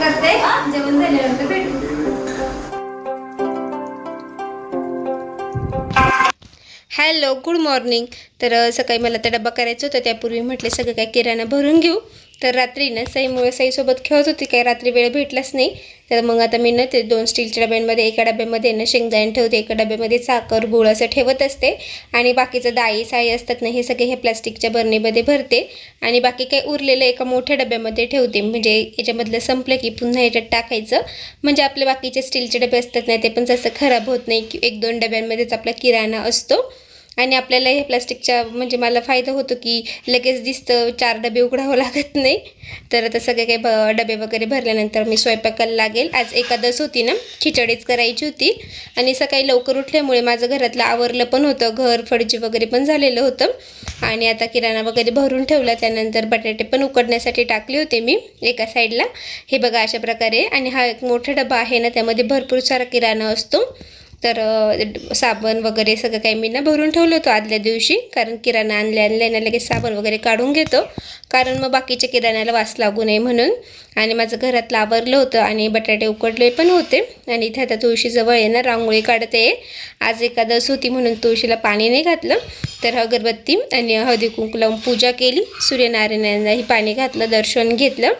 करते. जेवण झाल्यानंतर भेटू. हॅलो गुड मॉर्निंग तर सकाळी मला तर डब्बा करायचा होता त्यापूर्वी म्हटले सगळं काय किराणा भरून घेऊ. तर रात्री ना साईमुळे साईसोबत खेळत होती काही रात्री वेळ भेटलाच नाही. तर मग आता मी ना ते दोन स्टीलच्या डब्यांमध्ये एका डब्यामध्ये ना शेंगदाणे ठेवते एका डब्यामध्ये साखर गुळ असं ठेवत असते. आणि बाकीचं दाई साई असतात ना हे सगळे हे प्लास्टिकच्या बरणीमध्ये भरते. आणि बाकी काही उरलेलं एका मोठ्या डब्यामध्ये ठेवते. म्हणजे याच्यामधलं संपलं की पुन्हा याच्यात टाकायचं. म्हणजे आपले बाकीचे स्टीलचे डबे असतात ना ते पण जसं खराब होत नाही. की एक दोन डब्यांमध्येच आपला किराणा असतो. आणि आपल्याला हे प्लास्टिकच्या म्हणजे मला फायदा होतो की लगेच दिसतं चार डबे उघडावं लागत नाही. तर आता सगळे काही ब डबे वगैरे भरल्यानंतर मी स्वयंपाकाला लागेल. आज एकादस होती ना खिचडीच करायची होती. आणि सकाळी लवकर उठल्यामुळे माझं घरातलं आवरलं पण होतं. घर फडजी वगैरे पण झालेलं होतं. आणि आता किराणा वगैरे भरून ठेवला. त्यानंतर बटाटे पण उकडण्यासाठी टाकले होते मी एका साईडला. हे बघा अशा प्रकारे. आणि हा एक मोठा डबा आहे ना त्यामध्ये भरपूर सारा किराणा असतो. तर साबण वगैरे सगळं काही मी ना भरून ठेवलं होतं आदल्या दिवशी कारण किराणा आणल्या आणल्या ना लगेच साबण वगैरे काढून घेतो. कारण मग बाकीच्या किराण्याला वास लागू नये म्हणून. आणि माझं घरातलं आवरलं होतं आणि बटाटे उकडले पण होते. आणि इथे आता तुळशीजवळ आहे ना रांगोळी काढते. आज एकादस होती म्हणून तुळशीला पाणी नाही घातलं. तर अगरबत्ती आणि हळदी कुंकू लावून पूजा केली. सूर्यनारायणांनाही पाणी घातलं दर्शन घेतलं.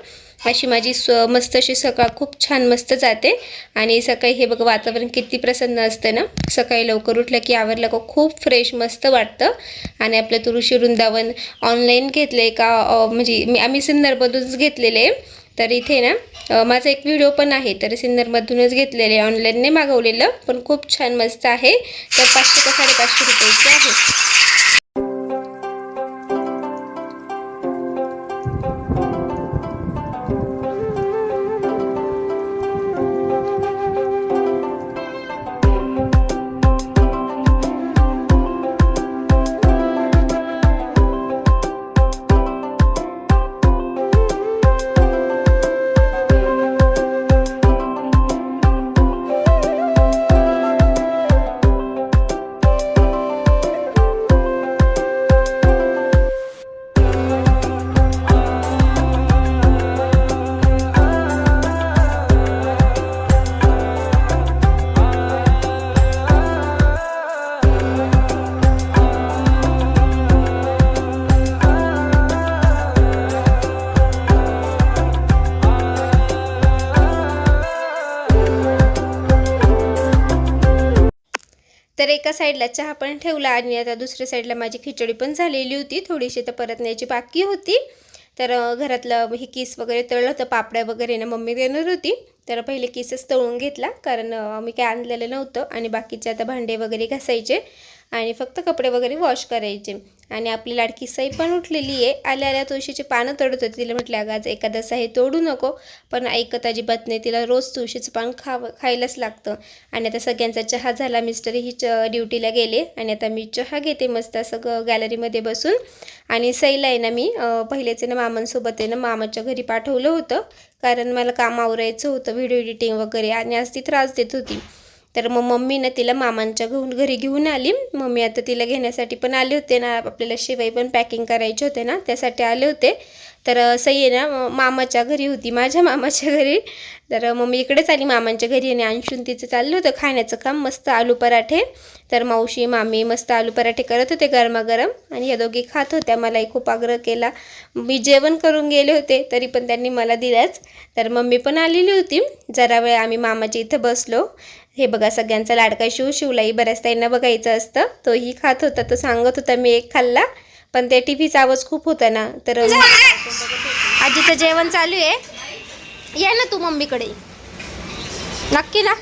अशी माझी स मस्त अशी सकाळ खूप छान मस्त जाते. आणि सकाळी हे बघा वातावरण किती प्रसन्न असतं ना? सकाळी लवकर उठलं की आवरलं का खूप फ्रेश मस्त वाटतं. आणि आपलं तुळशी वृंदावन ऑनलाईन घेतलं आहे का म्हणजे मी आम्ही सिन्नरमधूनच घेतलेले. आहे तर इथे ना माझा एक व्हिडिओ पण आहे तर सिन्नरमधूनच घेतलेले ऑनलाईनने मागवलेलं. पण खूप छान मस्त आहे. तर पाचशे का साडेपाचशे रुपयाचे आहे. एका साईडला चहा पण ठेवला आणि आता दुसऱ्या साईडला माझी खिचडी पण झालेली होती. थोडीशी तर परत न्यायची बाकी होती. तर घरातलं हे किस वगैरे तळलं होतं पापड्या वगैरे ना मम्मी देणार होती. तर पहिले किसच तळून घेतला कारण मी काय आणलेलं नव्हतं आणि बाकीचे आता भांडे वगैरे घासायचे. आणि फक्त कपडे वगैरे वॉश करायचे. आणि आपली लाडकी साई पण उठलेली आहे. आल्या आल्या तुळशीची पानं तोडत होती. तिला म्हटलं अगं आज एखादा आहे तोडू नको पण ऐकत अजिबात नाही. तिला रोज तुळशीचं पान खावं खायलाच लागतं. आणि आता सगळ्यांचा चहा झाला. मिस्टर ही च ड्युटीला गेले. आणि आता मी चहा घेते मस्त असं गॅलरीमध्ये बसून. आणि सईला आहे ना मी अं, पहिलेच ना मामांसोबत आहे ना मामाच्या घरी पाठवलं होतं. कारण मला काम आवरायचं होतं व्हिडिओ एडिटिंग वगैरे. आणि आज ती त्रास देत होती. तर मग मम्मी ना तिला मामांच्या घेऊन घरी घेऊन आली. मम्मी आता तिला घेण्यासाठी पण आले होते ना. आपल्याला शिवाई पण पॅकिंग करायचे होते ना. त्यासाठी आले होते. तर सई आहे ना मामाच्या घरी होती माझ्या मामाच्या घरी. तर मम्मी इकडेच आली मामांच्या घरी आणि अंशून तिचं चाललं होतं खाण्याचं काम मस्त आलू पराठे. तर मावशी मामी मस्त आलू पराठे करत होते गरमागरम आणि या दोघी खात होत्या. मलाही खूप आग्रह केला. मी जेवण करून गेले होते तरी पण त्यांनी मला दिलाच. तर मम्मी पण आलेली होती. जरा वेळ आम्ही मामाच्या इथं बसलो. हे बघा सगळ्यांचा लाडका शिव शिवलाही बऱ्याच त्यांना बघायचं असतं. तोही खात होता तो सांगत होता मी एक खाल्ला. पण त्या टी व्हीचा आवाज खूप होता ना तर आजीचं जेवण चालू आहे. ये ना तू मम्मीकडे. नक्की ना.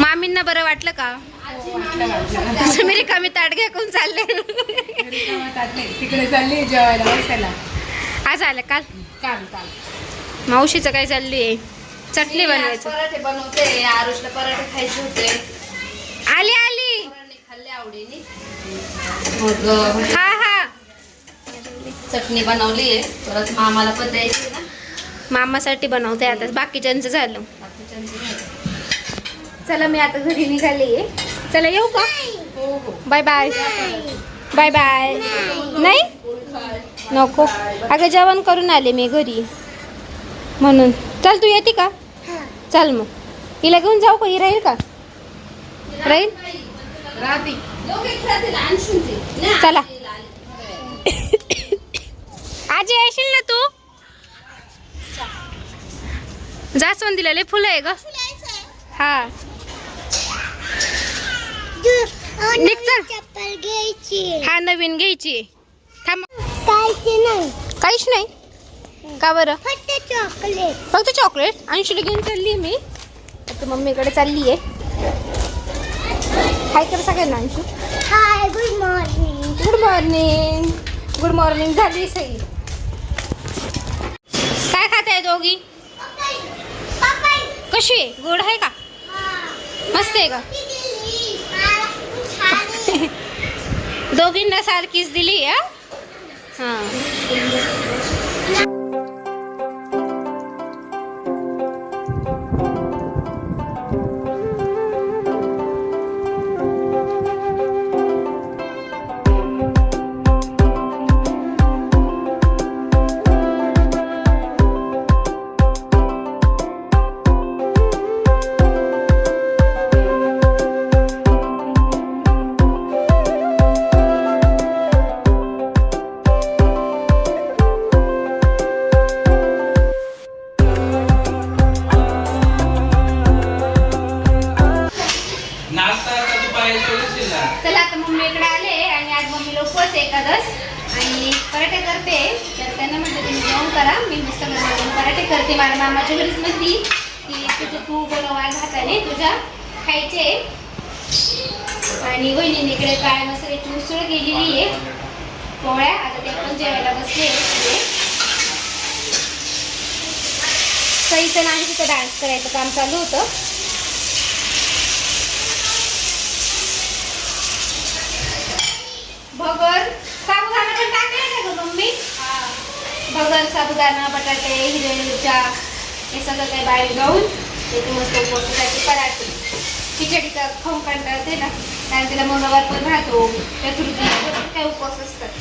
मामींना बरं वाटलं का? मी रिकामी ताट कोण चालले. तिकडे चालली जेवायला आज आलं काल? काल काल मावशीचं काय चालली आहे चटणी बनवायचं. पराठे बनवते आरुषला पराठे खायचे होते. आली. मग हा हा. चटणी बनवली आहे. परत मामाला पण द्यायची ना. मामासाठी बनवते आता. बाकीच्यांचं झालं. चला मी आता घरी निघाली चला येऊ का? हो हो. Bye bye. Bye bye. नाही? नको. अगं जेवण करून आले मी घरी. म्हणून. चल तू येते का? चल मग. हिला घेऊन जाऊ का? ही राहील का? राहील? चला. आजी येशील ना तू? जास्वंदीला लय फुलं आहे ग. हा. निघ चल. हा नवीन घ्यायची. थांब. काहीच नाही. का बरं? फक्त चॉकलेट. फक्त चॉकलेट अंशूला घेऊन चालली मी? आता मम्मीकडे चालली आहे हाय कर सगळ्यांना Anshu hi good morning good morning good morning झाली सही काय खात आहे दोघी कशी आहे गोड आहे का? मस्त आहे का? दोघींना सारखीच दिली हा? हाँ। चला आता मम्मीकडे आले आणि आज मम्मीला उपवास आहे आणि पराठे करते. तर त्यांना म्हटलं तुम्ही जेवण करा. मी मस्त गरम पराठे करते मला मामाच्या घरीच म्हणती. की तुझं तू बनव आज हाताने तुझ्या खायचे. आणि वहिनीने इकडे काळ्या मसाल्याची उसळ केलेली आहे. पोळ्या आता ते पण जेवायला बसले सईचं नाही तिथं डान्स करायचं काम चालू होतं भगर साबुदाणा पण टाकले का ग मम्मी भगर साबुदाणा बटाटे हिरवे मिरच्या हे सगळं काही बाहेर गाऊन ते मस्त उपवासासाठी पराठे खिचडी तर खाऊन कंटाळा येते ना कारण तिला मंगळवार पण राहतो चतुर्थी भरपूर काही उपवास असतात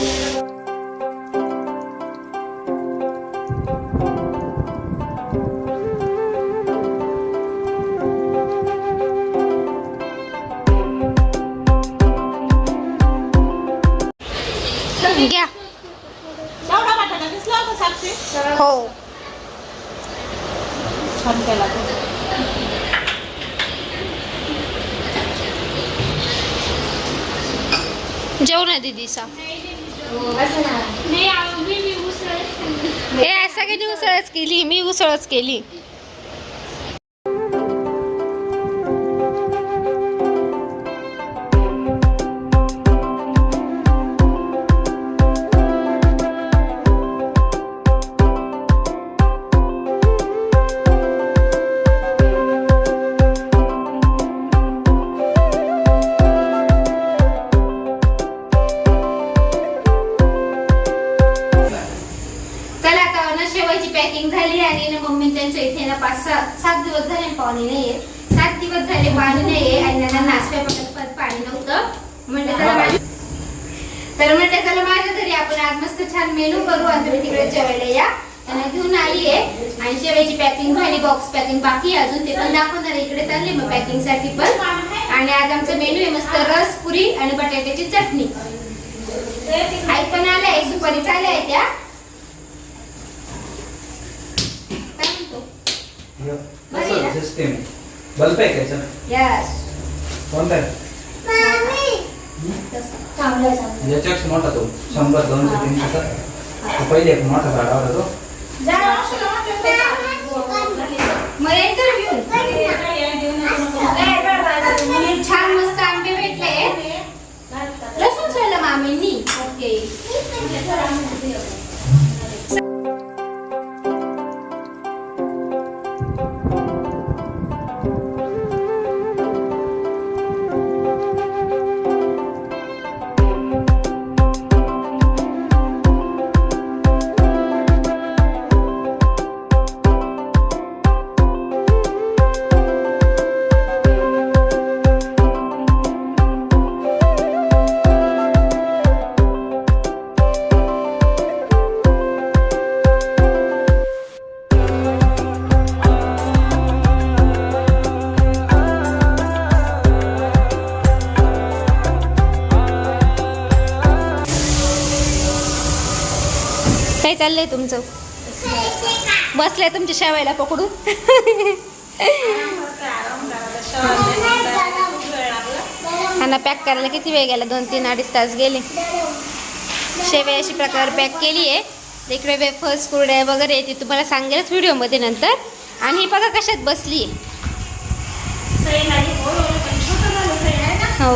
Yeah. सगळ्यांनी उसळच केली मी उसळच केली. शेवायची पॅकिंग झाली आणि ना मम्मी त्यांच्या इथे ना पाच सहा सात दिवस झाले पाणी नाहीये. सात दिवस झाले पाणी नाहीये आणि त्यांना नाश्त्या पण पाणी नव्हतं. म्हणजे चला माझ्या तर म्हटलं चला माझ्या घरी आपण आज मस्त छान मेनू करू. आणि तुम्ही तिकडे जेवायला या. त्यांना घेऊन आली आहे आणि शेवायची पॅकिंग झाली बॉक्स पॅकिंग बाकी अजून. ते पण दाखवणार. इकडे चालली मग पॅकिंगसाठी पण. आणि आज आमचा मेनू आहे मस्त रस पुरी आणि बटाट्याची चटणी. आई पण आल्या दुपारी चालल्या आहे त्या काय म्हणतो बरी ना? सिस्टीम बल्ब आहे का Yes. कोणता आहे याच्यापेक्षा मोठा तो शंभर दोनशे तीनशे तो पहिले एक मोठा झाडा होता तो। छान मस्त आंबे भेटले। लसूण सोडलं मामींनी? ओके. चाललंय तुमचं? बसलंय तुमच्या शेवायला पकडून. खाना पॅक करायला किती वेळ गेला? दोन तीन अडीच तास गेले. शेवे अशी प्रकारे पॅक केली आहे. इकडे वेफर्स कुरड्या वगैरे आहे ती तुम्हाला सांगेलच व्हिडिओमध्ये नंतर. आणि ही बघा कशात बसली हो.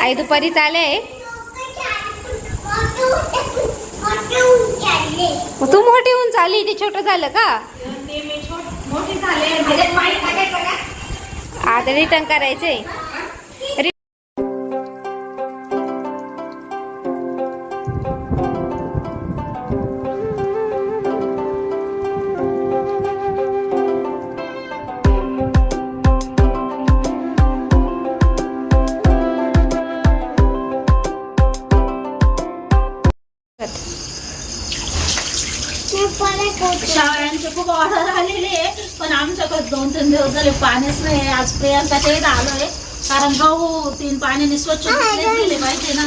आई दुपारी चाले आहे. मग तू मोठी होऊन चालली ते छोटं झालं का? आता रिटर्न करायचंय. दिवस झाले पाणीच नाही आज प्रियांकाच्या इथं आलोय. कारण गहू तीन पाण्याने स्वच्छ गेले पाहिजे ना.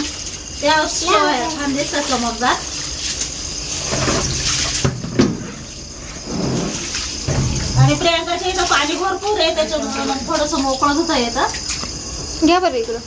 त्याशिवाय छान दिसतात समोर जात आणि प्रियांकाच्या इथं पाणी भरपूर आहे त्याच्यामुळे मग थोडंसं मोकळं धुता येतं. घ्या बरं इकडं.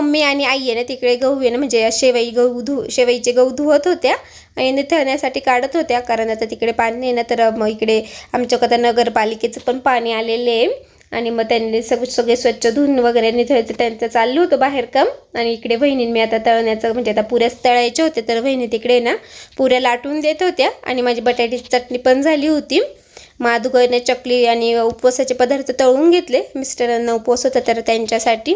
मम्मी आणि आई आहे ना तिकडे गहू आहे ना म्हणजे शेवई गहू धु शेवईचे गहू धुवत होत्या आणि निथळण्यासाठी काढत होत्या. कारण आता तिकडे पाणी नाही ना तर मग इकडे आमच्या आता नगरपालिकेचं पण पाणी आलेले आहे. आणि मग त्यांनी सग सगळे स्वच्छ धुवून वगैरे निथळते त्यांचं चाललं होतं बाहेर काम. आणि इकडे बहिणीने मी आता तळण्याचं म्हणजे आता पुऱ्याच तळायचे होते तर बहिणी तिकडे ना पुऱ्या लाटून देत होत्या. आणि माझी बटाट्याची चटणी पण झाली होती. माधुगरने चकली आणि उपवासाचे पदार्थ तळून घेतले. मिस्टरांना उपवास होता तर त्यांच्यासाठी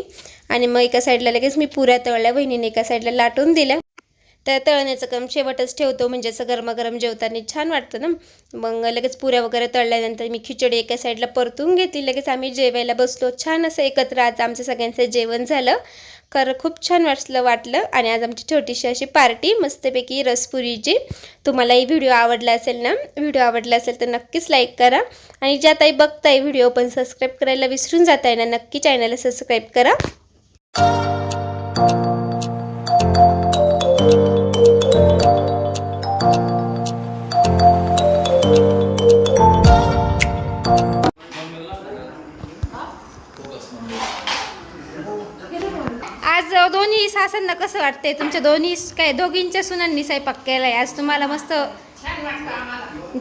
आणि मग एका साईडला लगेच मी पुऱ्या तळल्या बहिणीने एका साईडला लाटून दिल्या. तर तळण्याचं काम शेवटच ठेवतो म्हणजे असं गरमागरम जेवताना छान वाटतं ना. मग लगेच पुऱ्या वगैरे तळल्यानंतर मी खिचडी एका साईडला परतून घेतली लगेच आम्ही जेवायला बसलो. छान असं एकत्र आज आमचं सगळ्यांचं जेवण झालं. खरं खूप छान वाटलं वाटलं. आणि आज आमची छोटीशी अशी पार्टी मस्तपैकी रसपुरीची. तुम्हालाही व्हिडिओ आवडला असेल ना व्हिडिओ आवडला असेल तर नक्कीच लाईक करा. आणि ज्या ताई बघताय व्हिडिओ पण सबस्क्राईब करायला विसरून जाताय ना नक्की चॅनलला सबस्क्राईब करा. आज दोन्ही सासांना कसं वाटतंय? तुमच्या दोन्ही काय दोघींच्या सुनांनी स्वयंपाक केलाय? आज तुम्हाला मस्त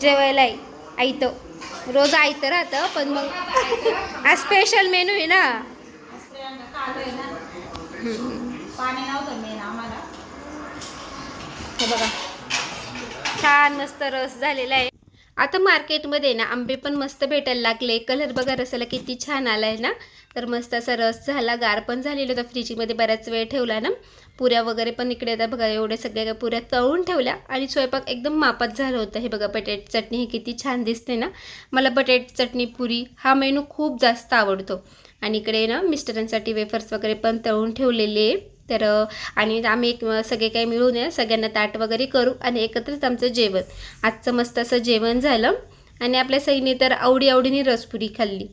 जेवायला आयतं रोज आयतं राहतं पण मग आज स्पेशल मेनू आहे ना आज प्रियांका आलोय ना पाणी नव्हतं मेन आम्हाला. हे बघा. छान मस्त रस झालेला आहे. आता मार्केटमध्ये ना आंबे पण मस्त भेटायला लागले. कलर बघा रसाला किती छान आलाय ना. तर मस्त असा रस झाला. गार पण झालेला होता फ्रीजमध्ये बऱ्याच वेळ ठेवला ना. पुऱ्या वगैरे पण इकडे आता बघा एवढ्या सगळ्या पुऱ्या तळून ठेवल्या. आणि स्वयंपाक एकदम मापात झालं होतं. हे बघा बटाट चटणी ही किती छान दिसते ना. मला बटाट चटणी पुरी हा मेनू खूप जास्त आवडतो. आणि इकडे ना मिस्टरांसाठी वेफर्स वगैरे पण तळून ठेवलेले आहे. तर आणि आम्ही एक सगळे काही मिळून या सगळ्यांना ताट वगैरे करू आणि एकत्रच आमचं जेवण. आजचं मस्त असं जेवण झालं. आणि आपल्या सईने तर आवडी आवडीने रसपुरी खाल्ली.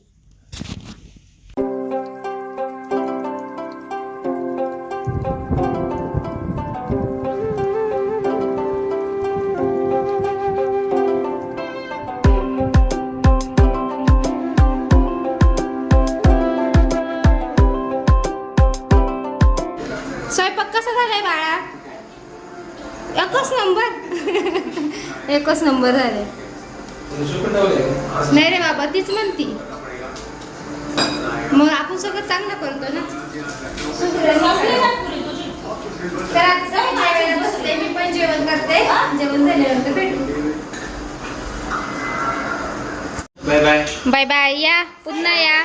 एकच नंबर. एकच नंबर झाले. नाही रे बाबा तीच म्हणती. मग आपण सगळं चांगलं करतो ना. तर जेवायला मी पण जेवण करते. जेवण झाल्यानंतर भेटू. Bye bye. बाय बाय या. पुन्हा या.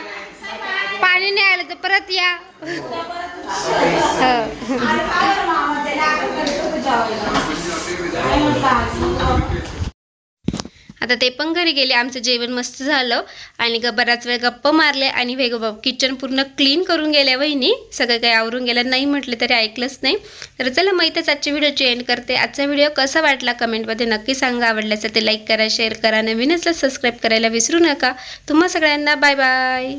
पाणी नाही आलं तर परत या. आता ते पण घरी गेले आमचं जेवण मस्त झालं. आणि ग बराच वेळ गप्प मारले आणि वेग किचन पूर्ण क्लीन करून गेल्या वहिनी. सगळं काही आवरून गेलं नाही म्हटलं तरी ऐकलंच नाही. तर चला मग इथेच आजच्या व्हिडिओची एंड करते. आजचा व्हिडिओ कसा वाटला कमेंटमध्ये नक्की सांगा. आवडल्याचं ते लाईक करा शेअर करा. नवीन असल्यास सबस्क्राईब करायला विसरू नका. तुम्हा सगळ्यांना बाय बाय